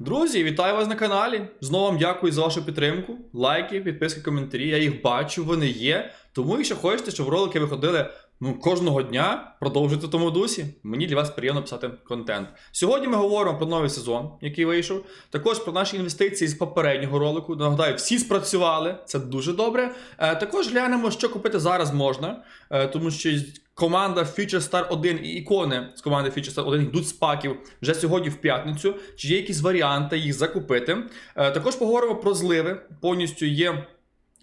Друзі, вітаю вас на каналі. Знову вам дякую за вашу підтримку. Лайки, підписки, коментарі. Я їх бачу, вони є. Тому, якщо хочете, щоб ролики виходили ну, кожного дня, продовжуйте в тому дусі. Мені для вас приємно писати контент. Сьогодні ми говоримо про новий сезон, який вийшов. Також про наші інвестиції з попереднього ролику. Нагадаю, всі спрацювали, це дуже добре. Е, також глянемо, що купити зараз можна, е, тому що команда Future Star 1 і ікони з команди Future Star 1 йдуть з паків вже сьогодні в п'ятницю. Чи є якісь варіанти їх закупити? Е, також поговоримо про зливи. Повністю є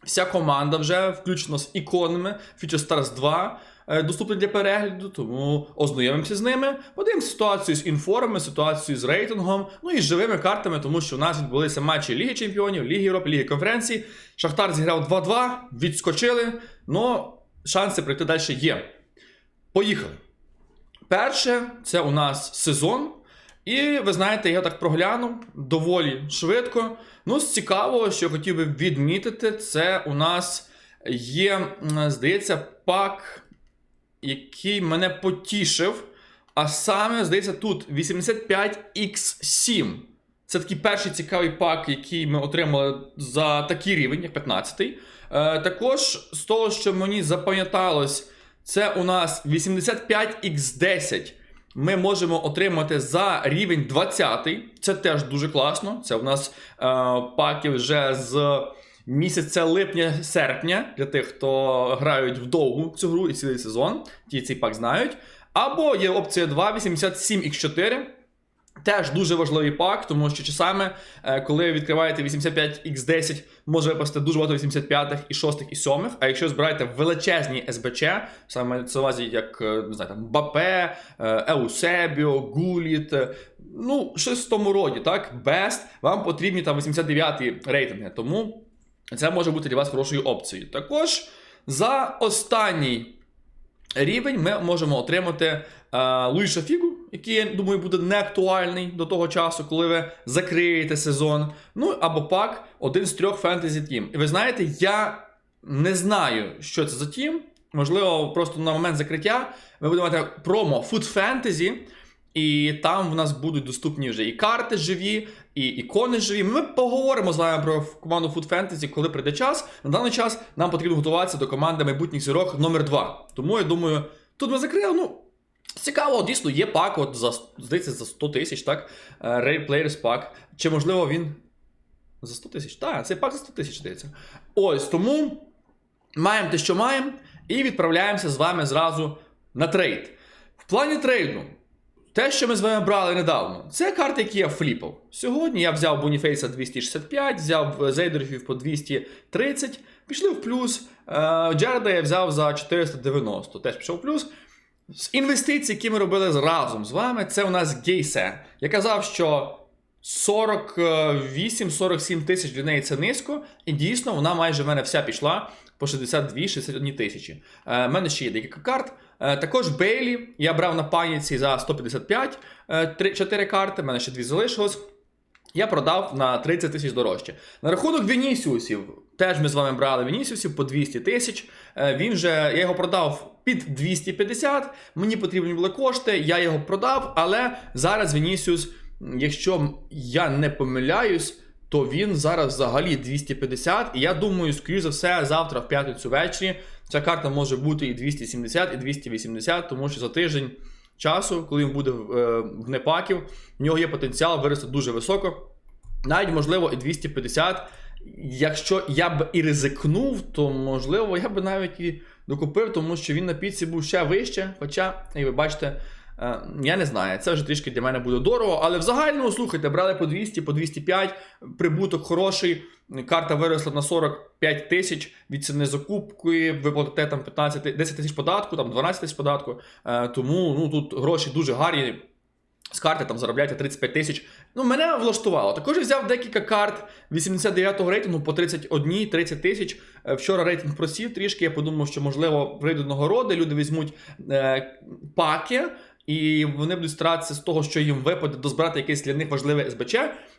вся команда вже включно з іконами Future Stars 2. Е, Доступні для перегляду, тому ознайомимося з ними. Подивимося ситуацію з інформами, ситуацію з рейтингом, ну і з живими картами, тому що у нас відбулися матчі Ліги Чемпіонів, Ліги Європи, Ліги Конференції. Шахтар зіграв 2-2, відскочили, але шанси пройти далі є. Поїхали. Перше, це у нас сезон. І ви знаєте, я так проглянув доволі швидко. Ну, з цікавого, що хотів би відмітити, це у нас є, здається, пак, який мене потішив. А саме, здається, тут 85X7. Це такий перший цікавий пак, який ми отримали за такий рівень, як 15-й. Е, також з того, що мені запам'яталось, це у нас 85X10. Ми можемо отримати за рівень 20. Це теж дуже класно. Це у нас е, паки вже з місяця липня-серпня для тих, хто грають в довгу цю гру і цілий сезон. Ті цей пак знають. Або є опція 2, 87X4. Теж дуже важливий пак, тому що часами, е, коли відкриваєте 85X10, може випасти дуже багато 85-х і 6-х і 7-х. А якщо збираєте величезні СБЧ, саме це увазі як е, не знаю, там Бапе, е, Еусебіо, Гуліт, ну, щось в тому роді, так? Best, вам потрібні там 89 рейтинги. Тому це може бути для вас хорошою опцією. Також за останній рівень ми можемо отримати е, Луїша Фігу, який, я думаю, буде не актуальний до того часу, коли ви закриєте сезон. Ну або пак один з трьох фентезі тім. І ви знаєте, я не знаю, що це за тім. Можливо, просто на момент закриття ми будемо мати промо Food Fantasy, і там в нас будуть доступні вже і карти живі, і ікони живі. Ми поговоримо з вами про команду Food Fantasy, коли прийде час. На даний час нам потрібно готуватися до команди майбутніх зірок номер 2 Тому я думаю, тут ми закрили. Ну, цікаво, дійсно, є пак, от за здається, за 100 тисяч, так? Е, Rare Players пак. Чи можливо він. За 100 тисяч? Так, цей пак за 100 тисяч здається. Ось тому маємо те, що маємо, і відправляємося з вами зразу на трейд. В плані трейду. Те, що ми з вами брали недавно, це карти, які я фліпав. Сьогодні я взяв Боніфейса 265, взяв Зейдерфів по 230, пішли в плюс. Е, Джареда я взяв за 490, теж пішов в плюс. З інвестицій, які ми робили разом з вами, це у нас Гейсе. Я казав, що 48-47 тисяч для неї це низько, і дійсно вона майже в мене вся пішла по 62-61 тисячі. У мене ще є декілька карт. Е, також Бейлі я брав на паніці за 155 е, 4 карти, в мене ще дві залишилось. Я продав на 30 тисяч дорожче. На рахунок Вінісіусів, теж ми з вами брали Вінісіусів по 200 тисяч. Е, Він же, я його продав під 250, мені потрібні були кошти, я його продав, але зараз Вінісіус, якщо я не помиляюсь, то він зараз взагалі 250. І я думаю, скоріш за все, завтра в п'ятницю ввечері ця карта може бути і 270, і 280, тому що за тиждень часу, коли він буде в, е, в непаків, в нього є потенціал вирости дуже високо. Навіть, можливо, і 250. Якщо я б і ризикнув, то можливо я б навіть і докупив, тому що він на піці був ще вище. Хоча, як ви бачите, я не знаю, це вже трішки для мене буде дорого. Але в загальному, слухайте, брали по 200, по 205, прибуток хороший. Карта виросла на 45 тисяч від ціни закупки, ви платите там 15, 10 тисяч податку, там 12 тисяч податку. Е, тому ну, тут гроші дуже гарні. З карти там заробляєте 35 тисяч. Ну, мене влаштувало. Також взяв декілька карт 89-го рейтингу по 31-30 тисяч. Е, Вчора рейтинг просів трішки. Я подумав, що можливо прийдуть нагороди, люди візьмуть е, паки, і вони будуть старатися з того, що їм випаде, дозбирати якесь для них важливе СБЧ.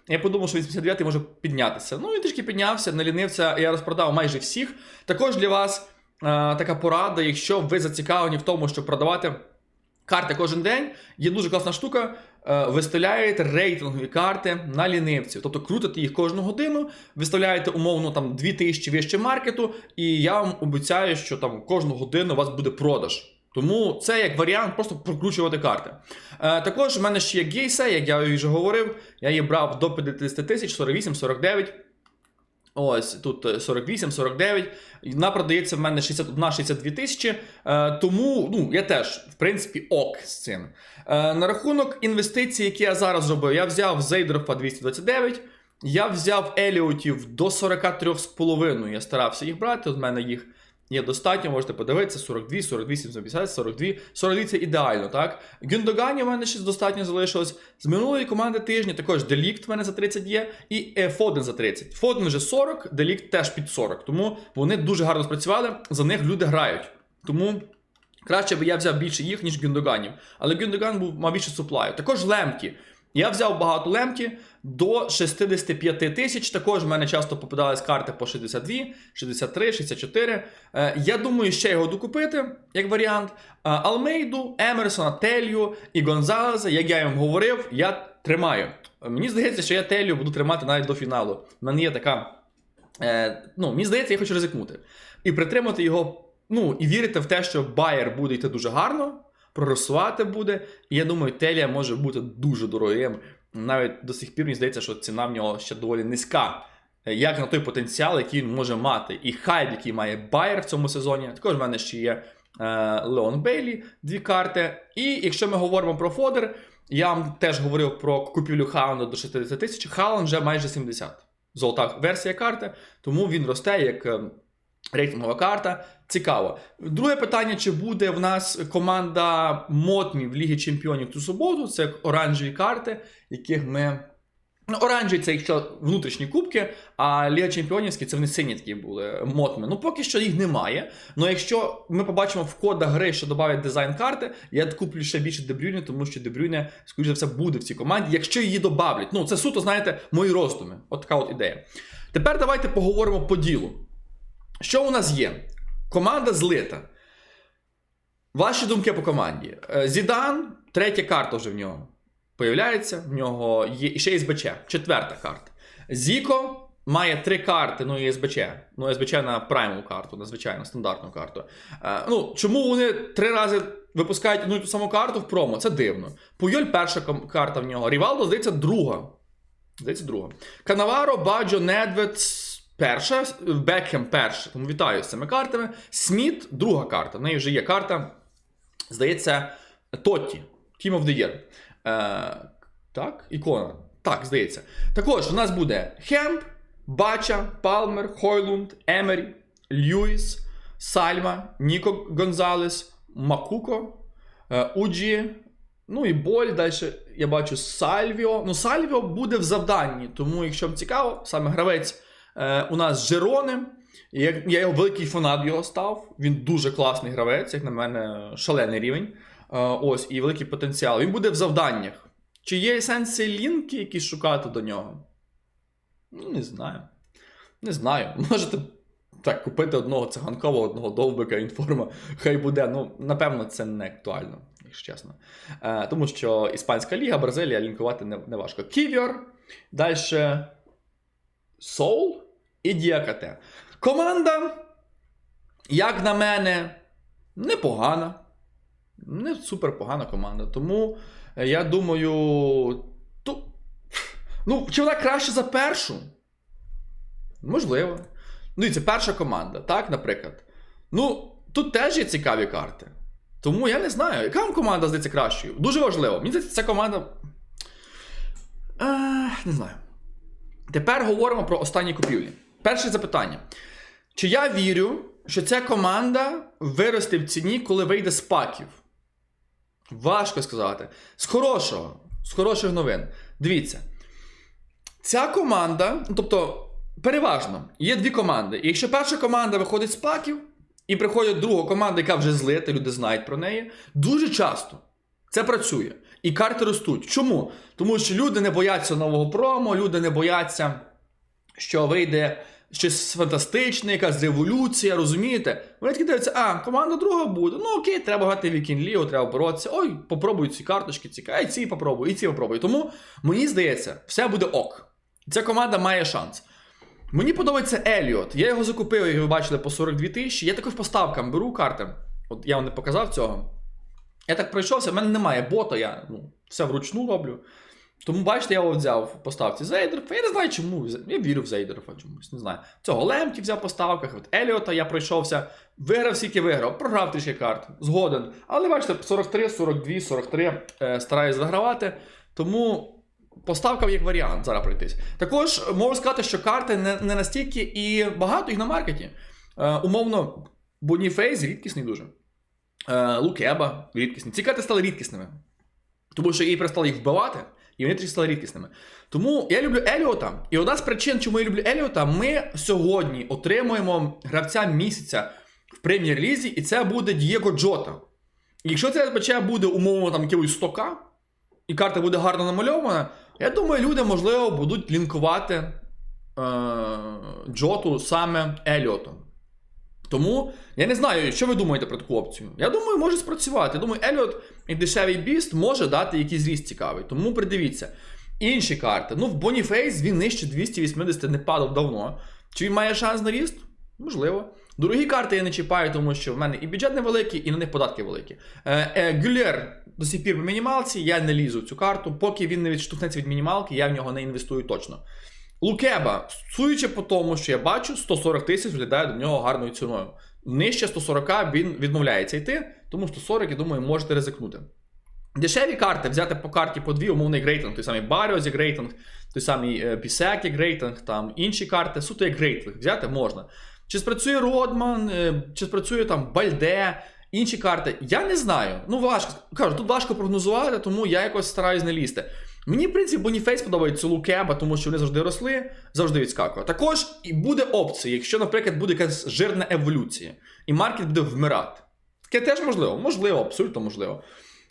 Я подумав, що 89-й може піднятися. Ну, він трішки піднявся, не лінився, я розпродав майже всіх. Також для вас е, така порада, якщо ви зацікавлені в тому, щоб продавати карти кожен день, є дуже класна штука. е, виставляєте рейтингові карти на лінивців. Тобто крутите їх кожну годину, виставляєте умовно там 2000 вище маркету, і я вам обіцяю, що там кожну годину у вас буде продаж. Тому це як варіант просто прокручувати карти. Е, також в мене ще є гейсе, як я вже говорив, я її брав до 50 тисяч, 48, 49. Ось тут е, 48, 49. Вона продається в мене 61, 62 тисячі. Е, тому ну, я теж, в принципі, ок з цим. Е, на рахунок інвестицій, які я зараз зробив, я взяв Зейдорфа 229. Я взяв Еліотів до 43,5. Я старався їх брати. От в мене їх є достатньо, можете подивитися: 42, 42, 750, 42. 42 це ідеально, так? Гюндогані в мене ще достатньо залишилось. З минулої команди тижня також Делікт в мене за 30 є, і е, Фоден за 30. Фоден вже 40, Делікт теж під 40. Тому вони дуже гарно спрацювали, за них люди грають. Тому. Краще би я взяв більше їх, ніж Гюндоганів. Але Гюндоган був мав більше суплаю. Також лемки. Я взяв багато лемки до 65 тисяч. Також в мене часто попадались карти по 62, 63, 64. Е, я думаю, ще його докупити, як варіант. Е, Алмейду, Емерсона, Телью і Гонзалеса, як я їм говорив, я тримаю. Мені здається, що я Телью буду тримати навіть до фіналу. У мене є така. Е, ну, мені здається, я хочу ризикнути. І притримати його, ну, і вірити в те, що Байер буде йти дуже гарно, прогресувати буде. І я думаю, Телія може бути дуже дорогим. Навіть до сих пір мені здається, що ціна в нього ще доволі низька. Е, Як на той потенціал, який він може мати. І хайп, який має Байер в цьому сезоні. Також в мене ще є е, Леон Бейлі, дві карти. І якщо ми говоримо про Фодер, я вам теж говорив про купівлю Хаунда до 60 тисяч. Хаун вже майже 70. Золота версія карти, тому він росте як е, рейтингова карта. Цікаво. Друге питання: чи буде в нас команда Мотмі в Лігі Чемпіонів ту суботу? Це оранжеві карти, яких ми. Ну, оранжеві це якщо внутрішні кубки, а Ліга Чемпіонівські це вони сині такі були мотми. Ну поки що їх немає. Ну якщо ми побачимо в кодах гри, що додають дизайн карти, я куплю ще більше Дебрюйне, тому що Дебрюйне, скоріше за все, буде в цій команді, якщо її добавлять. Ну, це суто, знаєте, мої роздуми. От така от ідея. Тепер давайте поговоримо по ділу. Що у нас є? Команда злита. Ваші думки по команді. Е, Зідан, третя карта вже в нього появляється. В нього є ще СБЧ, четверта карта. Зіко має три карти, ну і СБЧ. Ну, СБЧ на праймову карту, на звичайну стандартну карту. Е, ну, чому вони три рази випускають одну і ту саму карту в промо? Це дивно. Пуйоль перша карта в нього. Рівалдо, здається, друга. Здається, друга. Канаваро, Баджо, Недвед. Перша, Бекхем перша. Тому вітаю з цими картами. Сміт, друга карта. В неї вже є карта. Здається, Тотті. Team of the Year. Е, так, ікона. Так, здається. Також у нас буде Хемп, Бача, Палмер, Хойлунд, Емері, Льюіс, Сальма, Ніко Гонзалес, Макуко, е, Уджі. Ну і Боль. Далі я бачу Сальвіо. Ну, Сальвіо буде в завданні, тому, якщо вам цікаво, саме гравець у нас Жерони. Я, я великий фанат його став. Він дуже класний гравець, як на мене, шалений рівень. Е, ось, і великий потенціал. Він буде в завданнях. Чи є сенси лінки якісь шукати до нього? Ну, не знаю. Не знаю. Можете так купити одного циганкового, одного довбика, інформа. Хай буде. Ну, напевно, це не актуально, якщо чесно. Е, тому що Іспанська ліга, Бразилія лінкувати не, не важко. Ківіор. Далі. Соул і Діакате. Команда, як на мене, непогана. Не супер погана команда. Тому е, я думаю. Ту... Ну, чи вона краще за першу? Можливо. Ну, дивіться, перша команда, так, наприклад. Ну, тут теж є цікаві карти. Тому я не знаю, яка вам команда здається кращою. Дуже важливо. Мені здається, ця команда. Е, не знаю. Тепер говоримо про останні купівлі. Перше запитання. Чи я вірю, що ця команда виросте в ціні, коли вийде з паків? Важко сказати. З хорошого, з хороших новин. Дивіться. Ця команда, ну, тобто, переважно, є дві команди. І якщо перша команда виходить з паків, і приходить друга команда, яка вже злита, люди знають про неї, дуже часто це працює. І карти ростуть. Чому? Тому що люди не бояться нового промо, люди не бояться, що вийде щось фантастичне, якась революція, розумієте? Вони такі дивляться, а, команда друга буде. Ну окей, треба грати Вікінг Лігу, треба боротися. Ой, попробуй ці карточки, цікаві, ці попробуй, і ці попробуй. Тому мені здається, все буде ок. Ця команда має шанс. Мені подобається Еліот. Я його закупив, як ви бачили, по 42 тисячі. Я також по ставкам беру карти. От я вам не показав цього. Я так пройшовся, в мене немає бота, я ну, все вручну роблю. Тому, бачите, я його взяв по ставці Зейдерфа. Я не знаю чому. Я вірю в Зейдерфа чомусь, не знаю. Цього Лемкі взяв по ставках, от Еліота я пройшовся, виграв скільки виграв, програв трішки карт, згоден. Але бачите, 43, 42, 43 е, стараюсь загравати. Тому поставкав як варіант зараз пройтись. Також можу сказати, що карти не, не настільки і багато їх на маркеті. Е, умовно, Боніфейс рідкісний дуже. Е, Лукеба рідкісний. Ці карти стали рідкісними. Тому що її перестали їх вбивати, і вони трішки стали рідкісними. Тому я люблю Еліота. І одна з причин, чому я люблю Еліота, ми сьогодні отримуємо гравця місяця в прем'єр-лізі, і це буде Дієго Джота. І якщо це РПЧ буде умовно там якогось 100к, і карта буде гарно намальована, я думаю, люди, можливо, будуть лінкувати е- Джоту саме Еліотом. Тому я не знаю, що ви думаєте про таку опцію. Я думаю, може спрацювати. Я думаю, Еліот як дешевий біст може дати якийсь зріст цікавий. Тому придивіться. Інші карти. Ну, в Боніфейс він нижче 280 не падав давно. Чи він має шанс на ріст? Можливо. Дорогі карти я не чіпаю, тому що в мене і бюджет невеликий, і на них податки великі. Е, е, Гюлєр до сих пір по мінімалці, я не лізу в цю карту. Поки він не відштовхнеться від мінімалки, я в нього не інвестую точно. Лукеба, суючи по тому, що я бачу, 140 тисяч виглядає до нього гарною ціною. Нижче 140 він відмовляється йти, тому 140, я думаю, можете ризикнути. Дешеві карти взяти по карті по дві, умовний рейтинг, той самий Баріос як рейтинг, той самий е, Пісек як рейтинг, там інші карти, суто як рейтинг взяти можна. Чи спрацює Родман, е, чи спрацює там Бальде, інші карти. Я не знаю. Ну, важко. Кажу, тут важко прогнозувати, тому я якось стараюсь не лізти. Мені, в принципі, Боніфейс подобається Лукеба, тому що вони завжди росли, завжди відскакували. Також і буде опція, якщо, наприклад, буде якась жирна еволюція, і маркет буде вмирати. Таке теж можливо, можливо, абсолютно можливо.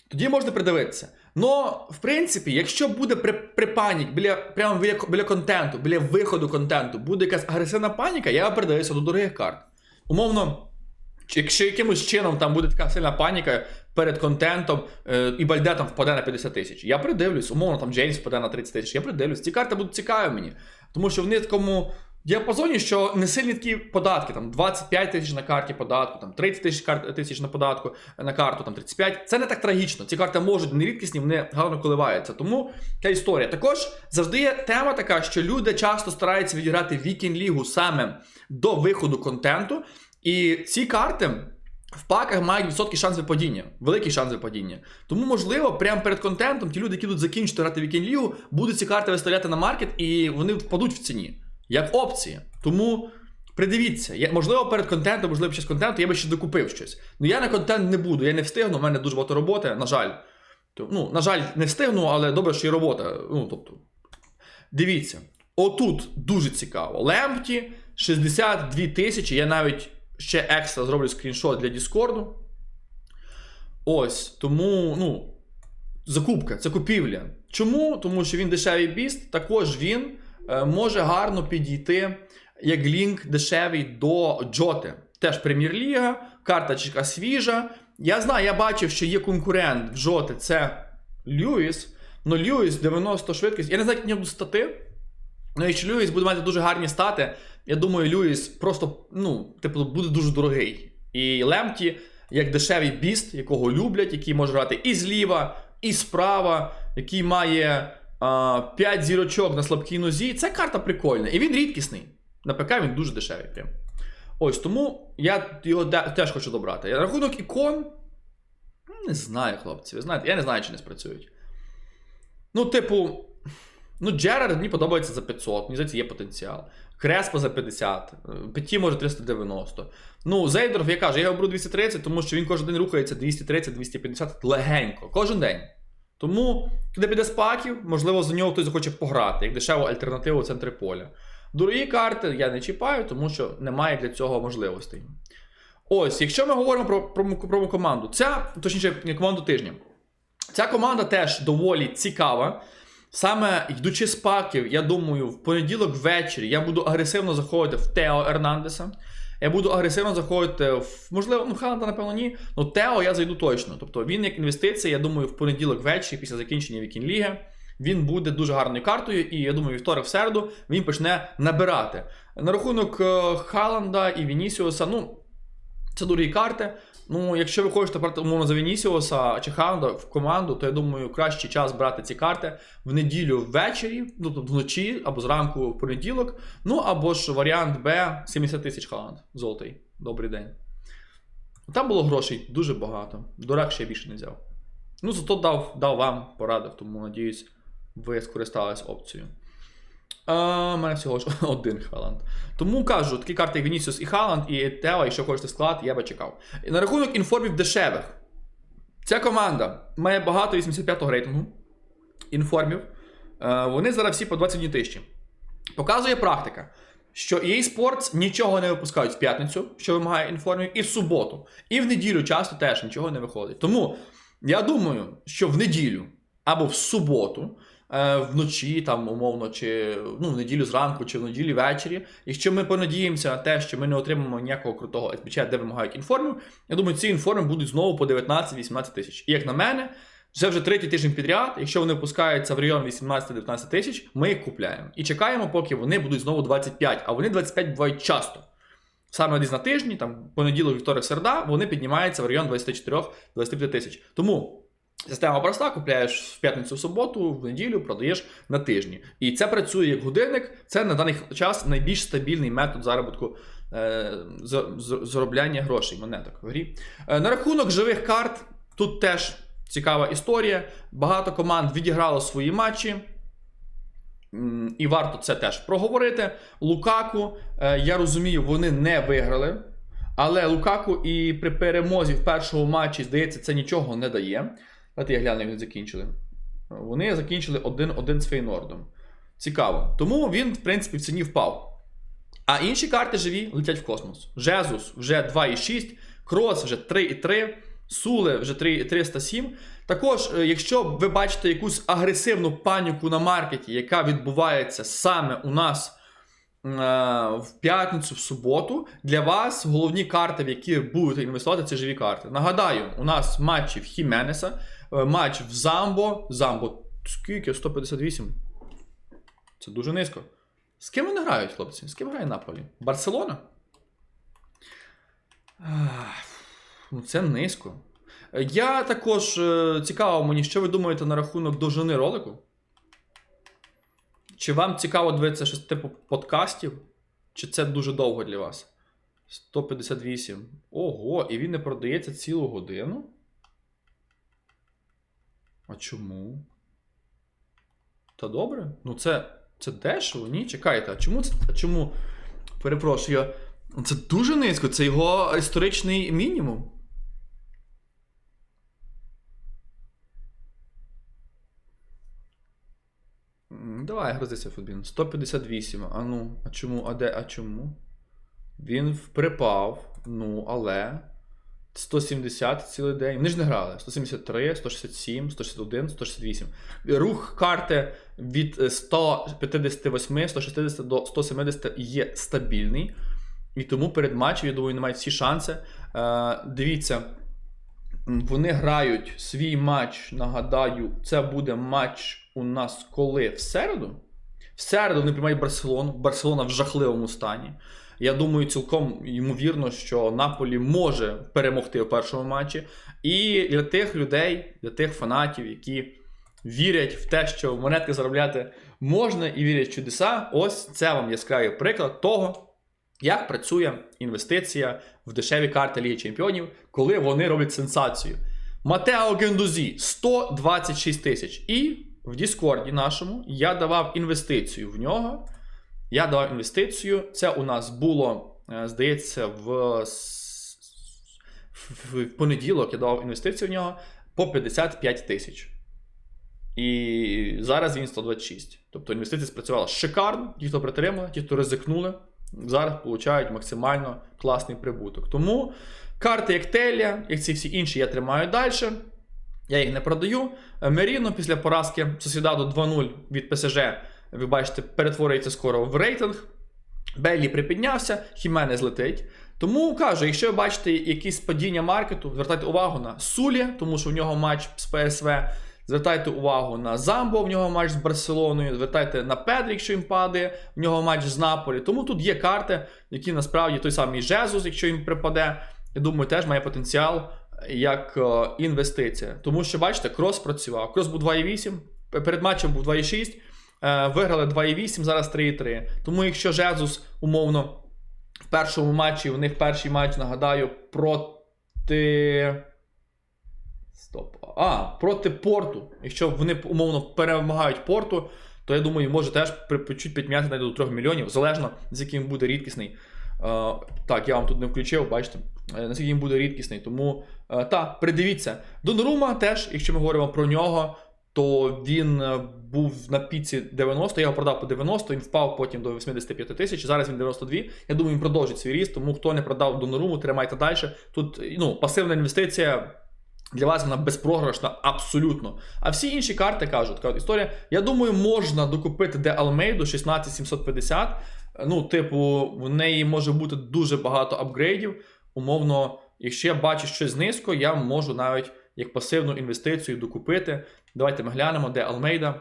Тоді можна придивитися. Но, в принципі, якщо буде при, при панік, біля, прямо біля, біля контенту, біля виходу контенту, буде якась агресивна паніка, я придивлюся до дорогих карт. Умовно, якщо якимось чином там буде така сильна паніка перед контентом, е, і Бальде там впаде на 50 тисяч, я придивлюсь, умовно, там Джеймс впаде на 30 тисяч, я придивлюсь. Ці карти будуть цікаві мені. Тому що в такому діапазоні, що не сильні такі податки, там 25 тисяч на карті податку, там 30 тисяч на податку на карту, там 35. Це не так трагічно. Ці карти можуть не рідкісні, вони гарно коливаються. Тому така історія. Також завжди є тема така, що люди часто стараються відіграти Вікінг Лігу саме до виходу контенту. І ці карти. В паках мають високий шанс випадіння, великий шанс випадіння. Тому, можливо, прямо перед контентом ті люди, які будуть закінчити грати Вікінг Лігу, будуть ці карти виставляти на маркет і вони впадуть в ціні. Як опція. Тому придивіться, я, можливо, перед контентом, можливо, під час контенту я би ще докупив щось. Ну я на контент не буду, я не встигну, в мене дуже багато роботи, на жаль. Ну, на жаль, не встигну, але добре, що є робота. Ну, тобто, дивіться, отут дуже цікаво. Лемпті 62 тисячі. Я навіть ще екстра зроблю скріншот для Діскорду. Ось, тому, ну, закупка, це купівля. Чому? Тому що він дешевий біст, також він е, може гарно підійти як лінк дешевий до Джоти. Теж прем'єр-ліга, карточка свіжа. Я знаю, я бачив, що є конкурент в Джоти, це Льюіс. Ну, Льюіс 90 швидкість. Я не знаю, як стати. Ну, якщо Льюіс буде мати дуже гарні стати, я думаю, Льюіс просто, ну, типу, буде дуже дорогий. І Лемті, як дешевий біст, якого люблять, який може грати і зліва, і справа, який має а, 5 зірочок на слабкій нозі. Це карта прикольна. І він рідкісний. На ПК він дуже дешевий. Прям. Ось тому я його теж хочу добрати. Рахунок ікон. ну, Не знаю, хлопці. Ви знаєте, я не знаю, чи не спрацюють. Ну, типу. Ну, Джерард мені подобається за 500, мені здається, є потенціал. Креспо за 50, е, Петі може 390. Ну, Зейдорф, я кажу, я його беру 230, тому що він кожен день рухається 230-250 легенько, кожен день. Тому, коли піде з паків, можливо, за нього хтось захоче пограти, як дешеву альтернативу в центрі поля. Дорогі карти я не чіпаю, тому що немає для цього можливостей. Ось, якщо ми говоримо про, про, про команду, ця, точніше, команду тижня. Ця команда теж доволі цікава. Саме йдучи з паків, я думаю, в понеділок ввечері я буду агресивно заходити в Тео Ернандеса. Я буду агресивно заходити в можливо, ну Халанда, напевно, ні. Ну Тео я зайду точно. Тобто він як інвестиція, я думаю, в понеділок ввечері, після закінчення Вікін Ліги, він буде дуже гарною картою, і я думаю, вівторок в середу він почне набирати. На рахунок е, Халанда і Вінісіуса, ну. Це дорогі карти. Ну, якщо ви хочете брати умовно за Вінісіуса чи Хаунда в команду, то я думаю, кращий час брати ці карти в неділю ввечері, ну тобто вночі або зранку в понеділок. Ну або ж варіант Б 70 тисяч Халанд. Золотий. Добрий день. Там було грошей дуже багато. Дурак ще більше не взяв. Ну, зато дав, дав вам порадив, тому надіюсь, ви скористались опцією. У мене всього ж один Халанд. Тому кажу, такі карти, як Вінісіус і Халанд, і Тео, якщо хочете склад, я би чекав. На рахунок інформів дешевих. Ця команда має багато 85-го рейтингу інформів. Е, Вони зараз всі по 21 тисячі. Показує практика, що EA Sports нічого не випускають в п'ятницю, що вимагає інформів, і в суботу. І в неділю часто теж нічого не виходить. Тому я думаю, що в неділю або в суботу. Е, Вночі, там, умовно, чи ну, в неділю зранку, чи в неділі ввечері. Якщо ми понадіємося на те, що ми не отримаємо ніякого крутого SBC, де вимагають інформів, я думаю, ці інформи будуть знову по 19-18 тисяч. І як на мене, це вже третій тиждень підряд. Якщо вони випускаються в район 18-19 тисяч, ми їх купляємо. І чекаємо, поки вони будуть знову 25, а вони 25 бувають часто. Саме десь на тижні, там понеділок, вівторок, середа, вони піднімаються в район 24-25 тисяч. Тому система проста, купляєш в п'ятницю в суботу, в неділю продаєш на тижні. І це працює як годинник. Це на даний час найбільш стабільний метод заробітку е, заробляння грошей, монеток в грі. Е, на рахунок живих карт, тут теж цікава історія. Багато команд відіграло свої матчі. І варто це теж проговорити. Лукаку, е, я розумію, вони не виграли. Але Лукаку і при перемозі в першому матчі, здається, це нічого не дає. Давайте я гляну, як вони закінчили. Вони закінчили 1-1 з Фейнордом. Цікаво. Тому він, в принципі, в ціні впав. А інші карти живі летять в космос. Жезус вже 2,6, Крос вже 3,3, Суле вже 3,307. Також, е, якщо ви бачите якусь агресивну паніку на маркеті, яка відбувається саме у нас е, в п'ятницю, в суботу, для вас головні карти, в які будете інвестувати, це живі карти. Нагадаю, у нас матчі в Хіменеса, матч в Замбо. Замбо скільки? 158. Це дуже низько. З ким вони грають, хлопці? З ким грає Наполі? Барселона? Ну, це низько. Е, Я також е, цікаво мені, що ви думаєте на рахунок довжини ролику? Чи вам цікаво дивитися щось типу подкастів? Чи це дуже довго для вас? 158. Ого, і він не продається цілу годину? А чому? Та добре? Ну це, це дешево, ні? Чекайте, а чому це? А чому? Перепрошую, це дуже низько, це його історичний мінімум. Давай, грозися, Футбін. 158. А ну, а чому? А де? А чому? Він припав. Ну, але. 170 цілий день. Вони ж не грали. 173, 167, 161, 168. Рух карти від е, 158, 160 до 170 є стабільний. І тому перед матчем, я думаю, вони мають всі шанси. Е, дивіться, вони грають свій матч. Нагадаю, це буде матч у нас коли? В середу? В середу вони приймають Барселону. Барселона в жахливому стані. Я думаю, цілком ймовірно, що Наполі може перемогти у першому матчі. І для тих людей, для тих фанатів, які вірять в те, що монетки заробляти можна і вірять в чудеса, ось це вам яскравий приклад того, як працює інвестиція в дешеві карти Ліги Чемпіонів, коли вони роблять сенсацію. Матео Гендузі 126 тисяч. І в Діскорді нашому я давав інвестицію в нього. Я давав інвестицію. Це у нас було, е, здається, в, в, понеділок я давав інвестицію в нього по 55 тисяч. І зараз він 126. Тобто інвестиція спрацювала шикарно. Ті, хто притримали, ті, хто ризикнули, зараз отримують максимально класний прибуток. Тому карти як Телія, як ці всі інші, я тримаю далі. Я їх не продаю. Е, Меріно після поразки Сосідаду 2-0 від ПСЖ, ви бачите, перетворюється скоро в рейтинг. Бейлі припіднявся, Хіменес летить. Тому кажу, якщо ви бачите якісь падіння маркету, звертайте увагу на Сулі, тому що в нього матч з ПСВ. Звертайте увагу на Замбо, в нього матч з Барселоною. Звертайте на Педрі, якщо він падає, в нього матч з Наполі. Тому тут є карти, які насправді той самий Жезус, якщо їм припаде, я думаю, теж має потенціал як е, інвестиція. Тому що, бачите, крос працював. Крос був 2,8, перед матчем був 2,6. Е, Виграли 2,8, зараз 3,3. Тому якщо Жезус умовно в першому матчі, у них перший матч, нагадаю, проти. Стоп. А, проти порту. Якщо вони умовно перемагають порту, то я думаю, може теж при- при- чуть підм'яти до 3 мільйонів, залежно з яким буде рідкісний. Е, так, я вам тут не включив, бачите, е, наскільки він буде рідкісний. Тому е, та, придивіться. Донорума теж, якщо ми говоримо про нього, то він був на піці 90, я його продав по 90, він впав потім до 85 тисяч, зараз він 92. Я думаю, він продовжить свій ріст, тому хто не продав Доноруму, тримайте далі. Тут ну, пасивна інвестиція. Для вас вона безпрограшна абсолютно. А всі інші карти кажуть, така історія. Я думаю, можна докупити де Almeida 16750. Ну, типу, в неї може бути дуже багато апгрейдів. Умовно, якщо я бачу щось низько, я можу навіть як пасивну інвестицію докупити. Давайте ми глянемо, де Almeida.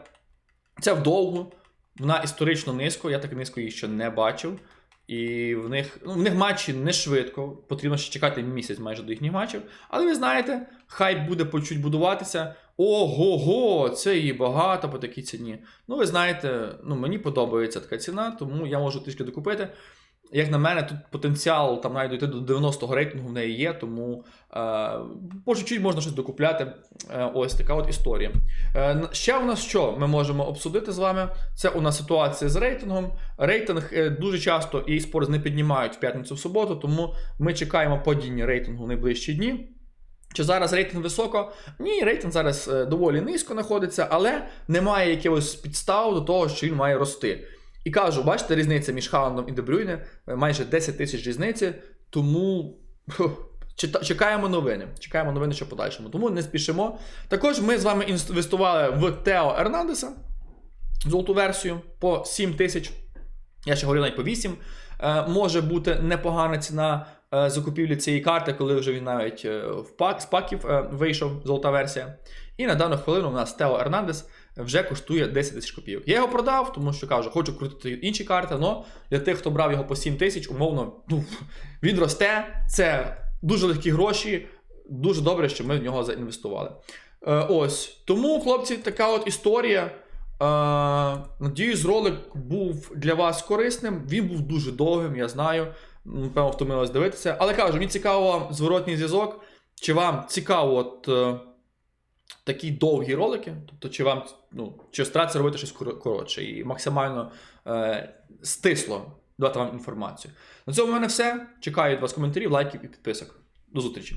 Це вдовго, вона історично низько, я так низько її ще не бачив. І в них, ну, в них матчі не швидко, потрібно ще чекати місяць майже до їхніх матчів. Але ви знаєте, хайп буде по чуть будуватися. Ого-го, це її багато по такій ціні. Ну, ви знаєте, ну, мені подобається така ціна, тому я можу трішки докупити. Як на мене, тут потенціал там навіть дойти до 90-го рейтингу в неї є, тому е, чуть-чуть можна щось докупляти. Е, ось така от історія. Е, ще у нас що ми можемо обсудити з вами? Це у нас ситуація з рейтингом. Рейтинг е, дуже часто і спорт не піднімають в п'ятницю в суботу, тому ми чекаємо падіння рейтингу в найближчі дні. Чи зараз рейтинг високо? Ні, рейтинг зараз е, доволі низько знаходиться, але немає якихось підстав до того, що він має рости. І кажу, бачите, різниця між Хаундом і Дебрюйне майже 10 тисяч різниці, тому чекаємо новини. Чекаємо новини, що подальшому. Тому не спішимо. Також ми з вами інвестували в Тео Ернандеса, золоту версію по 7 тисяч. Я ще говорив навіть по 8. Е, може бути непогана ціна е, закупівлі цієї карти, коли вже він навіть е, в пак, з паків е, вийшов, золота версія. І на дану хвилину у нас Тео Ернандес вже коштує 10 тисяч копійок. Я його продав, тому що кажу, хочу крутити інші карти, але для тих, хто брав його по 7 тисяч, умовно, ну, він росте. Це дуже легкі гроші. Дуже добре, що ми в нього заінвестували. Е, ось. Тому, хлопці, така от історія. Е, надіюсь, ролик був для вас корисним. Він був дуже довгим, я знаю. Напевно, втомилась дивитися. Але кажу, мені цікаво зворотній зв'язок. Чи вам цікаво от, е, такі довгі ролики? Тобто, чи вам ну, чи старатися робити щось коротше і максимально е, стисло дати вам інформацію. На цьому в мене все. Чекаю від вас коментарів, лайків і підписок. До зустрічі!